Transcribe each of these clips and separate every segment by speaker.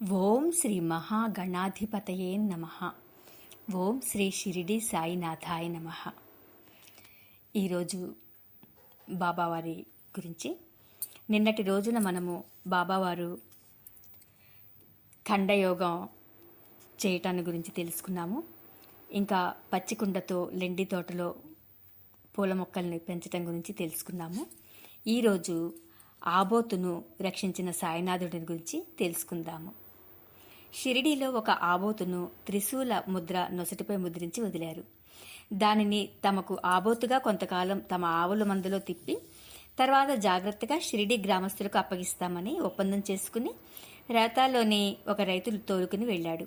Speaker 1: ఓం శ్రీ మహాగణాధిపతయే నమ. ఓం శ్రీ షిరిడి సాయినాథాయ నమ. ఈరోజు బాబావారి గురించి నిన్నటి రోజున మనము బాబావారు ఖండయోగం చేయటాన్ని గురించి తెలుసుకున్నాము. ఇంకా పచ్చికుండతో లెండి తోటలో పూల మొక్కల్ని పెంచటం గురించి తెలుసుకున్నాము. ఈరోజు ఆబోతును రక్షించిన సాయినాథుడిని గురించి తెలుసుకుందాము. షిరిడీలో ఒక ఆబోతును త్రిశూల ముద్ర నొసటిపై ముద్రించి వదిలారు. దానిని తమకు ఆబోతుగా కొంతకాలం తమ ఆవుల మందులో తిప్పి తర్వాత జాగ్రత్తగా షిరిడి గ్రామస్తులకు అప్పగిస్తామని ఒప్పందం చేసుకుని రేతాలోని ఒక రైతు తోలుకుని వెళ్ళాడు.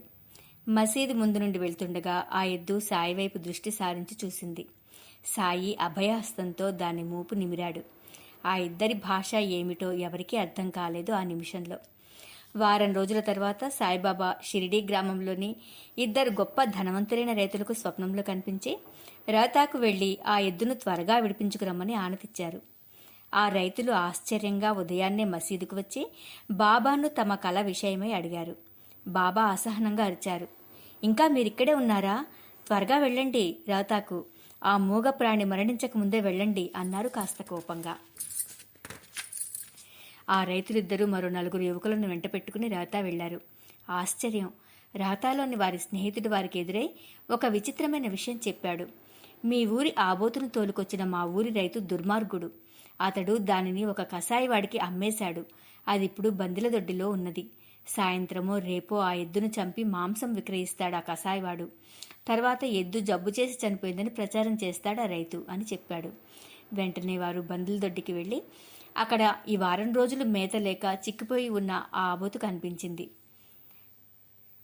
Speaker 1: మసీదు ముందు నుండి వెళ్తుండగా ఆ ఎద్దు సాయి వైపు దృష్టి సారించి చూసింది. సాయి అభయహస్తంతో దాని మూపు నిమిరాడు. ఆ ఇద్దరి భాష ఏమిటో ఎవరికీ అర్థం కాలేదు ఆ నిమిషంలో. వారం రోజుల తర్వాత సాయిబాబా షిరిడీ గ్రామంలోని ఇద్దరు గొప్ప ధనవంతులైన రైతులకు స్వప్నంలో కనిపించి రాతాకు వెళ్ళి ఆ ఎద్దును త్వరగా విడిపించుకురమ్మని ఆనతిచ్చారు. ఆ రైతులు ఆశ్చర్యంగా ఉదయాన్నే మసీదుకు వచ్చి బాబాను తమ కళ విషయమై అడిగారు. బాబా అసహనంగా అరిచారు. ఇంకా మీరిక్కడే ఉన్నారా? త్వరగా వెళ్ళండి రాతాకు ఆ మూగ ప్రాణి మరణించక ముందే వెళ్ళండి అన్నారు కాస్త కోపంగా. ఆ రైతులిద్దరూ మరో నలుగురు యువకులను వెంట పెట్టుకుని రాతా వెళ్ళారు ఆశ్చర్యం! రాతాలోని వారి స్నేహితుడు వారికి ఎదురై ఒక విచిత్రమైన విషయం చెప్పాడు. మీ ఊరి ఆబోతును తోలుకొచ్చిన మా ఊరి రైతు దుర్మార్గుడు. అతడు దానిని ఒక కషాయివాడికి అమ్మేశాడు. అది ఇప్పుడు బందిల దొడ్డిలో ఉన్నది. సాయంత్రమో రేపో ఆ ఎద్దును చంపి మాంసం విక్రయిస్తాడు ఆ కషాయివాడు. తర్వాత ఎద్దు జబ్బు చేసి చనిపోయిందని ప్రచారం చేస్తాడు ఆ రైతు అని చెప్పాడు. వెంటనే వారు బందుల దొడ్డికి వెళ్ళి అక్కడ ఈ వారం రోజులు మేత లేక చిక్కిపోయి ఉన్న ఆ ఆబోతు కనిపించింది.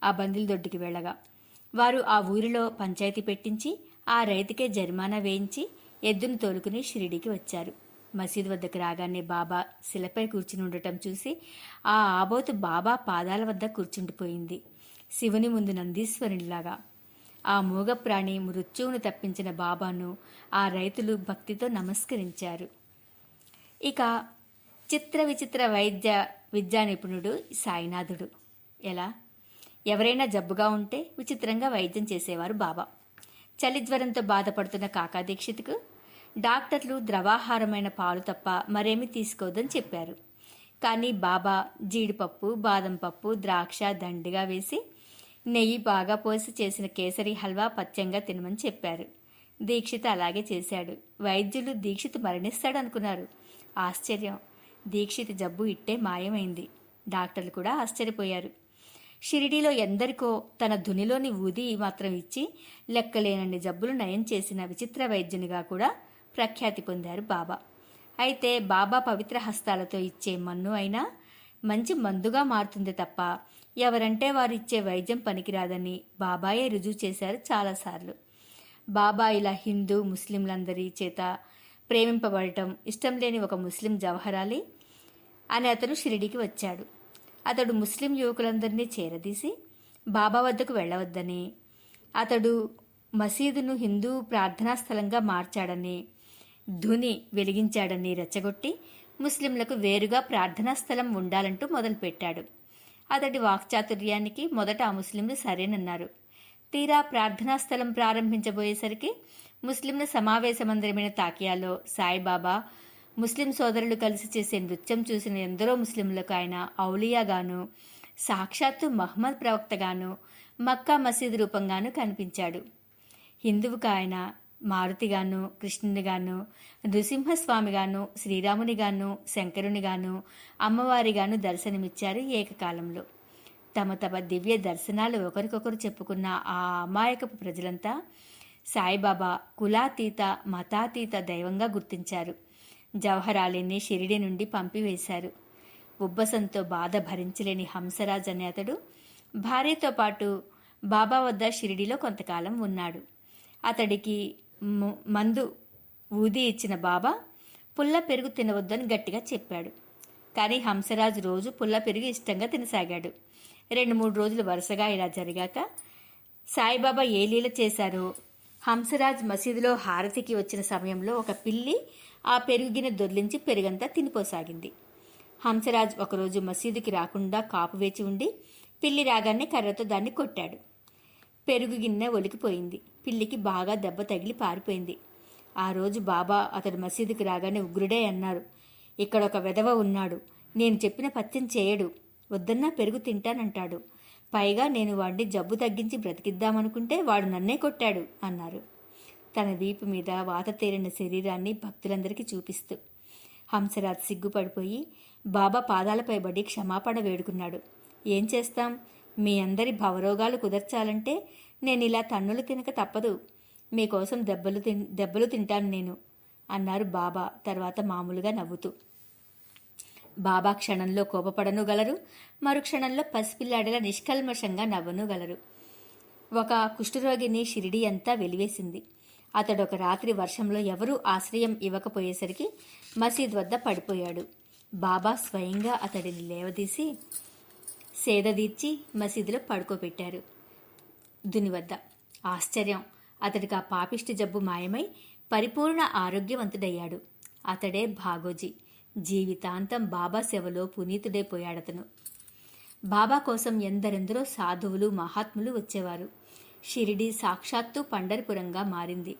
Speaker 1: ఆ బందిల దొడ్డికి వెళ్ళగా వారు ఆ ఊరిలో పంచాయతీ పెట్టించి ఆ రైతుకే జరిమానా వేయించి ఎద్దును తోలుకుని షిరిడికి వచ్చారు. మసీదు వద్దకు రాగానే బాబా శిలపై కూర్చుని ఉండటం చూసి ఆ ఆబోతు బాబా పాదాల వద్ద కూర్చుండిపోయింది. శివుని ముందు నందీశ్వరునిలాగా. ఆ మూగ ప్రాణి మృత్యువును తప్పించిన బాబాను ఆ రైతులు భక్తితో నమస్కరించారు. ఇక చిత్ర విచిత్ర వైద్య విద్యా నిపుణుడు సాయినాథుడు. ఎలా? ఎవరైనా జబ్బుగా ఉంటే విచిత్రంగా వైద్యం చేసేవారు బాబా. చలి జ్వరంతో బాధపడుతున్న కాకా దీక్షిత్కు డాక్టర్లు ద్రవాహారమైన పాలు తప్ప మరేమీ తీసుకోవద్దని చెప్పారు. కానీ బాబా జీడిపప్పు బాదం పప్పు ద్రాక్ష దండిగా వేసి నెయ్యి బాగా పోసి చేసిన కేసరి హల్వా పచ్చంగా తినమని చెప్పారు. దీక్షిత అలాగే చేశాడు. వైద్యులు దీక్షిత్ మరణిస్తాడు అనుకున్నారు ఆశ్చర్యం. దీక్షిత్ జబ్బు ఇట్టే మాయమైంది. డాక్టర్లు కూడా ఆశ్చర్యపోయారు. షిరిడీలో ఎందరికో తన ధునిలోని ఊది మాత్రం ఇచ్చి లెక్కలేనన్ని జబ్బులు నయం చేసిన విచిత్ర వైద్యునిగా కూడా ప్రఖ్యాతి పొందారు బాబా. అయితే బాబా పవిత్ర హస్తాలతో ఇచ్చే మన్ను అయినా మంచి మందుగా మారుతుంది తప్ప ఎవరంటే వారు ఇచ్చే వైద్యం పనికిరాదని బాబాయే రుజువు చేశారు చాలాసార్లు. బాబా ఇలా హిందూ ముస్లింలందరి చేత ప్రేమింపబడటం ఇష్టం లేని ఒక ముస్లిం జవహరాలి అని అతను షిరిడికి వచ్చాడు. అతడు ముస్లిం యువకులందరినీ చేరదీసి బాబా వద్దకు వెళ్ళవద్దని అతడు మసీదును హిందూ ప్రార్థనా స్థలంగా మార్చాడని ధుని వెలిగించాడని రెచ్చగొట్టి ముస్లింలకు వేరుగా ప్రార్థనా స్థలం ఉండాలంటూ మొదలుపెట్టాడు. అతడి వాక్చాతుర్యానికి మొదట ఆ ముస్లింలు సరేనన్నారు. తీరా ప్రార్థనా స్థలం ప్రారంభించబోయేసరికి ముస్లింల సమావేశ మందిరమైన తాకియాలో సాయిబాబా ముస్లిం సోదరులు కలిసి చేసే నృత్యం చూసిన ఎందరో ముస్లింలకు ఆయన ఔలియాగాను సాక్షాత్తు మహమ్మద్ ప్రవక్తగాను మక్కా మసీదు రూపంగాను కనిపించాడు. హిందువుకు ఆయన మారుతిగాను కృష్ణునిగాను నృసింహస్వామిగాను శ్రీరామునిగాను శంకరునిగాను అమ్మవారిగాను దర్శనమిచ్చారు ఏకకాలంలో. తమ తమ దివ్య దర్శనాలు ఒకరికొకరు చెప్పుకున్న ఆ అమాయకపు ప్రజలంతా సాయిబాబా కులాతీత మతాతీత దైవంగా గుర్తించారు. జవహరాలిని షిరిడి నుండి పంపివేశారు. ఉబ్బసంతో బాధ భరించలేని హంసరాజ్ అనే అతడు భార్యతో పాటు బాబా వద్ద షిరిడిలో కొంతకాలం ఉన్నాడు. అతడికి మందు ఊది ఇచ్చిన బాబా పుల్ల పెరుగు తినవద్దని గట్టిగా చెప్పాడు. కానీ హంసరాజు రోజు పుల్ల పెరుగు ఇష్టంగా తినసాగాడు. రెండు మూడు రోజులు వరుసగా ఇలా జరిగాక సాయిబాబా ఏ లీల చేశారో హంసరాజ్ మసీదులో హారతికి వచ్చిన సమయంలో ఒక పిల్లి ఆ పెరుగు గిన్నె దొర్లించి పెరుగంతా తినిపోసాగింది. హంసరాజ్ ఒకరోజు మసీదుకి రాకుండా కాపు వేచి ఉండి పిల్లి రాగానే కర్రతో దాన్ని కొట్టాడు. పెరుగు గిన్నె ఒలికిపోయింది. పిల్లికి బాగా దెబ్బ తగిలి పారిపోయింది. ఆ రోజు బాబా అతడు మసీదుకి రాగానే ఉగ్రుడే అన్నారు. ఇక్కడ ఒక వెధవ ఉన్నాడు. నేను చెప్పిన పత్యం చేయడు. వద్దన్నా పెరుగు తింటానంటాడు. పైగా నేను వాడిని జబ్బు తగ్గించి బ్రతికిద్దామనుకుంటే వాడు నన్నే కొట్టాడు అన్నారు. తన వీపు మీద వాత తేలిన శరీరాన్ని భక్తులందరికీ చూపిస్తూ. హంసరాజ్ సిగ్గుపడిపోయి బాబా పాదాలపై బడి క్షమాపణ వేడుకున్నాడు. ఏం చేస్తాం? మీ అందరి భవరోగాలు కుదర్చాలంటే నేను ఇలా తన్నులు తినక తప్పదు. మీకోసం దెబ్బలు తిన్ దెబ్బలు తింటాను నేను అన్నారు బాబా తర్వాత మామూలుగా నవ్వుతూ. బాబా క్షణంలో కోపపడను మరుక్షణంలో మరు క్షణంలో పసిపిల్లాడిలా నిష్కల్మషంగా నవ్వనుగలరు. ఒక కుష్ఠరోగిని షిరిడి అంతా వెలివేసింది. అతడు ఒక రాత్రి వర్షంలో ఎవరూ ఆశ్రయం ఇవ్వకపోయేసరికి మసీద్ వద్ద పడిపోయాడు. బాబా స్వయంగా అతడిని లేవదీసి సేదదీర్చి మసీదులో పడుకోబెట్టారు. దుని వద్ద ఆశ్చర్యం. అతడికి ఆ పాపిష్టి జబ్బు మాయమై పరిపూర్ణ ఆరోగ్యవంతుడయ్యాడు. అతడే భాగోజీ. జీవితాంతం బాబా సేవలో పునీతుడైపోయాడతను బాబా కోసం ఎందరెందరో సాధువులు మహాత్ములు వచ్చేవారు. షిరిడి సాక్షాత్తు పండరిపురంగా మారింది.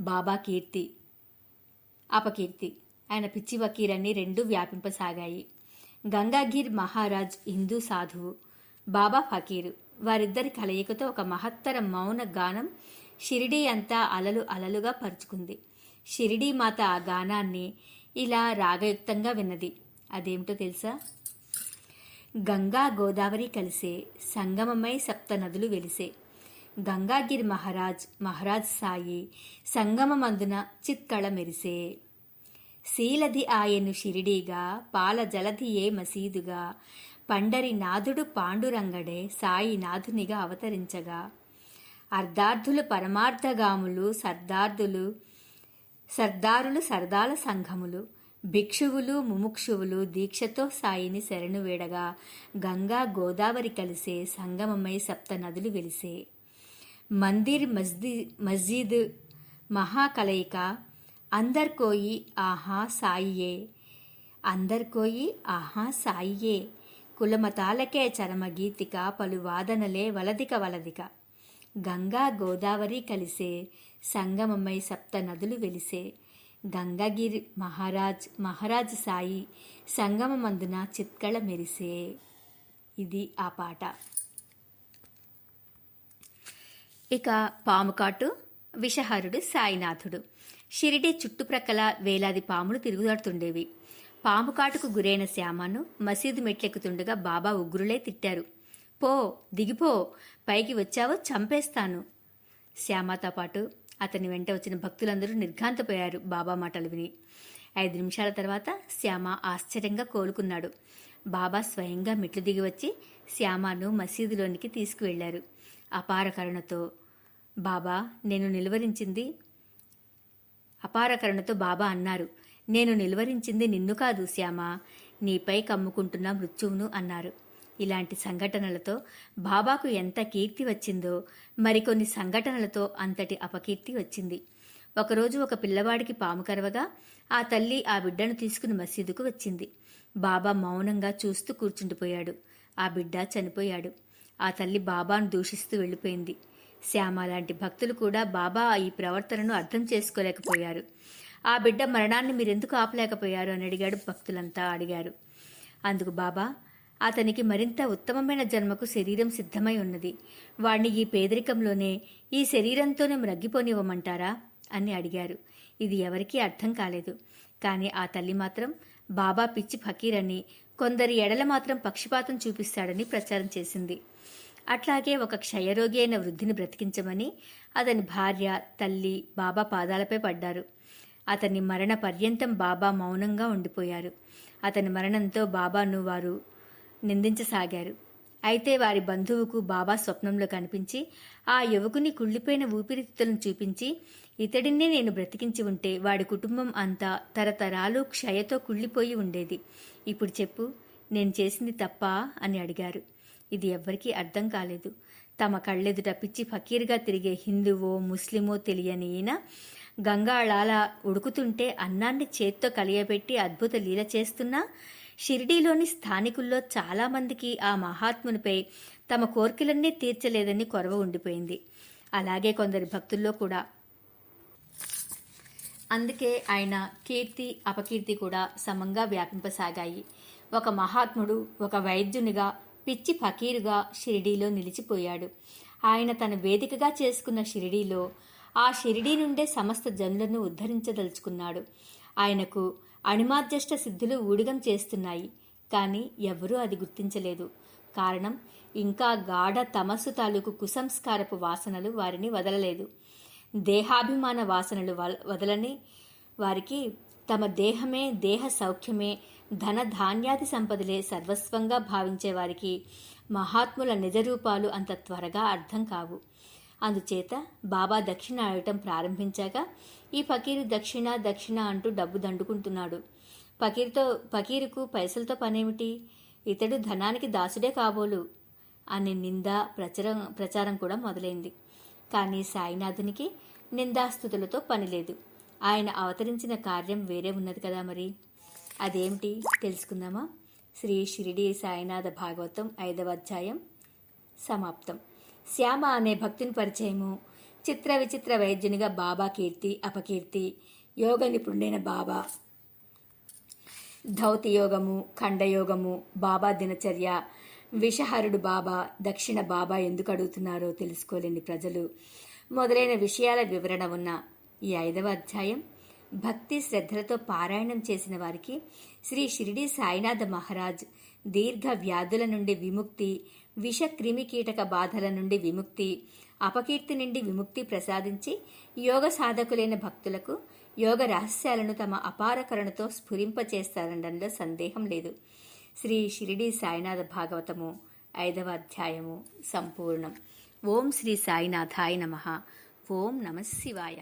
Speaker 1: బాబా కీర్తి అపకీర్తి. ఆయన పిచ్చి వకీరని రెండూ వ్యాపింపసాగాయి. గంగాగిర్ మహారాజ్ హిందూ సాధువు బాబా ఫకీరు. వారిద్దరి కలయికతో ఒక మహత్తర మౌన గానం షిరిడీ అంతా అలలు అలలుగా పరుచుకుంది. షిరిడీ మాత ఆ గానాన్ని ఇలా రాగయుక్తంగా విన్నది. అదేమిటో తెలుసా? గంగా గోదావరి కలిసే సంగమమై సప్త నదులు వెలిసే. గంగాగిరి మహారాజ్ మహారాజ్ సాయి సంగమమందున చిత్కళ మెరిసే. శీలధి ఆయను షిరిడీగా పాల జలధియే మసీదుగా పండరి నాథుడు పాండురంగడే సాయి నాథునిగా అవతరించగా. అర్ధార్థులు పరమార్థగాములు సర్దార్థులు సర్దారులు సరదాల సంఘములు భిక్షువులు ముముక్షువులు దీక్షతో సాయిని శరణు వేడగా గంగా గోదావరి కలిసే సంగమమై సప్త నదులు వెలిసే. మందిర్ మస్ది మస్జిద్ మహాకలయిక అందర్కోయి ఆహా సాయియే అందర్కోయి ఆహా సాయియే కులమతాలకే చరమ గీతిక పలు వాదనలే వలదిక వలదిక. గంగా గోదావరి కలిసే సంగమమై సప్త నదులు వెలిసే. గంగాగిరి మహారాజ్ మహారాజ్ సాయి సంగమమందున చిత్కళ మెరిసే. ఇది ఆ పాట. ఇక పాముకాటు విషహరుడు సాయినాథుడు. షిరిడి చుట్టుప్రక్కల వేలాది పాములు తిరుగుదాడుతుండేవి పాముకాటుకు గురైన శ్యామను మసీదు మెట్లెక్కుతుండగా బాబా ఉగ్రులే తిట్టారు. పో దిగిపో పైకి వచ్చావో చంపేస్తాను. శ్యామతో పాటు అతని వెంట వచ్చిన భక్తులందరూ నిర్ఘాంతపోయారు బాబా మాటలు విని. ఐదు నిమిషాల తర్వాత శ్యామ ఆశ్చర్యంగా కోలుకున్నాడు. బాబా స్వయంగా మెట్లు దిగి వచ్చి శ్యామను మసీదులోనికి తీసుకువెళ్ళారు అపార కరుణతో బాబా నేను నిలువరించింది అపార కరుణతో బాబా అన్నారు. నేను నిలువరించింది నిన్ను కాదు శ్యామ నీపై కమ్ముకుంటున్న మృత్యువును అన్నారు. ఇలాంటి సంఘటనలతో బాబాకు ఎంత కీర్తి వచ్చిందో మరికొన్ని సంఘటనలతో అంతటి అపకీర్తి వచ్చింది. ఒకరోజు ఒక పిల్లవాడికి పాము కరవగా ఆ తల్లి ఆ బిడ్డను తీసుకుని మసీదుకు వచ్చింది. బాబా మౌనంగా చూస్తూ కూర్చుండిపోయాడు. ఆ బిడ్డ చనిపోయాడు. ఆ తల్లి బాబాను దూషిస్తూ వెళ్ళిపోయింది. శ్యామ లాంటి భక్తులు కూడా బాబా ఈ ప్రవర్తనను అర్థం చేసుకోలేకపోయారు. ఆ బిడ్డ మరణాన్ని మీరెందుకు ఆపలేకపోయారు అని అడిగాడు భక్తులంతా అడిగారు. అందుకు బాబా అతనికి మరింత ఉత్తమమైన జన్మకు శరీరం సిద్ధమై ఉన్నది. వాణ్ణి ఈ పేదరికంలోనే ఈ శరీరంతోనే మ్రగ్గిపోనివ్వమంటారా అని అడిగారు. ఇది ఎవరికీ అర్థం కాలేదు. కానీ ఆ తల్లి మాత్రం బాబా పిచ్చి ఫకీరని కొందరి ఎడల మాత్రం పక్షిపాతం చూపిస్తాడని ప్రచారం చేసింది. అట్లాగే ఒక క్షయరోగి అయిన వృద్ధిని బ్రతికించమని అతని భార్య తల్లి బాబా పాదాలపై పడ్డారు. అతని మరణ పర్యంతం బాబా మౌనంగా ఉండిపోయారు. అతని మరణంతో బాబాను వారు నిందించసాగారు. అయితే వారి బంధువుకు బాబా స్వప్నంలో కనిపించి ఆ యువకుని కుళ్ళిపోయిన ఊపిరితిత్తులను చూపించి ఇతడినే నేను బ్రతికించి ఉంటే వాడి కుటుంబం అంతా తరతరాలు క్షయతో కుళ్ళిపోయి ఉండేది. ఇప్పుడు చెప్పు నేను చేసింది తప్ప? అని అడిగారు. ఇది ఎవ్వరికీ అర్థం కాలేదు. తమ కళ్ళెదుట పిచ్చి ఫకీర్గా తిరిగే హిందువో ముస్లిమో తెలియని ఈయన గంగాళాల ఉడుకుతుంటే అన్నాన్ని చేత్తో కలియబెట్టి అద్భుత లీల చేస్తున్నా షిరిడీలోని స్థానికుల్లో చాలామందికి ఆ మహాత్మునిపై తమ కోరికలన్నీ తీర్చలేదని కొరవ ఉండిపోయింది. అలాగే కొందరి భక్తుల్లో కూడా. అందుకే ఆయన కీర్తి అపకీర్తి కూడా సమంగా వ్యాపింపసాగాయి. ఒక మహాత్ముడు ఒక వైద్యునిగా పిచ్చి ఫకీరుగా షిరిడీలో నిలిచిపోయాడు. ఆయన తన వేదికగా చేసుకున్న షిరిడీలో ఆ షిరిడీ నుండే సమస్త జనులను ఉద్ధరించదలుచుకున్నాడు. ఆయనకు అణిమాధ్యష్ట సిద్ధులు ఊడిగం చేస్తున్నాయి. కానీ ఎవరూ అది గుర్తించలేదు. కారణం ఇంకా గాఢ తమస్సు తాలూకు కుసంస్కారపు వాసనలు వారిని వదలలేదు. దేహాభిమాన వాసనలు వదలని వారికి తమ దేహమే దేహ సౌఖ్యమే ధన ధాన్యాది సంపదలే సర్వస్వంగా భావించే వారికి మహాత్ముల నిజరూపాలు అంత త్వరగా అర్థం కావు. అందుచేత బాబా దక్షిణ ఆడటం ప్రారంభించాక ఈ ఫకీరు దక్షిణ దక్షిణ అంటూ డబ్బు దండుకుంటున్నాడు. ఫకీర్తో ఫకీరుకు పైసలతో పనేమిటి? ఇతడు ధనానికి దాసుడే కాబోలు అనే నింద ప్రచారం ప్రచారం కూడా మొదలైంది. కానీ సాయినాథునికి నిందాస్థుతులతో పనిలేదు ఆయన అవతరించిన కార్యం వేరే ఉన్నది కదా మరి? అదేమిటి? తెలుసుకుందామా? శ్రీ షిరిడి సాయినాథ భాగవతం ఐదవ అధ్యాయం సమాప్తం. శ్యామ అనే భక్తుని పరిచయము. చిత్ర విచిత్ర వైద్యునిగా బాబా కీర్తి అపకీర్తి యోగ నిపుణుడైన బాబా. ధౌతి యోగము ఖండయోగము బాబా దినచర్య విషహరుడు బాబా దక్షిణ బాబా ఎందుకు అడుగుతున్నారో తెలుసుకోలేని ప్రజలు. మొదలైన విషయాల వివరణ ఉన్న ఈ ఐదవ అధ్యాయం భక్తి శ్రద్ధలతో పారాయణం చేసిన వారికి శ్రీ షిరిడి సాయినాథ మహారాజ్ దీర్ఘ వ్యాధుల నుండి విముక్తి విష క్రిమి కీటక బాధల నుండి విముక్తి అపకీర్తి నుండి విముక్తి ప్రసాదించి యోగ సాధకులైన భక్తులకు యోగ రహస్యాలను తమ అపారకరణతో స్ఫురింపచేస్తారనడంలో సందేహం లేదు. శ్రీ షిరిడి సాయినాథ భాగవతము ఐదవ అధ్యాయము సంపూర్ణం. ఓం శ్రీ సాయినాథాయ నమ. ఓం నమ శివాయ.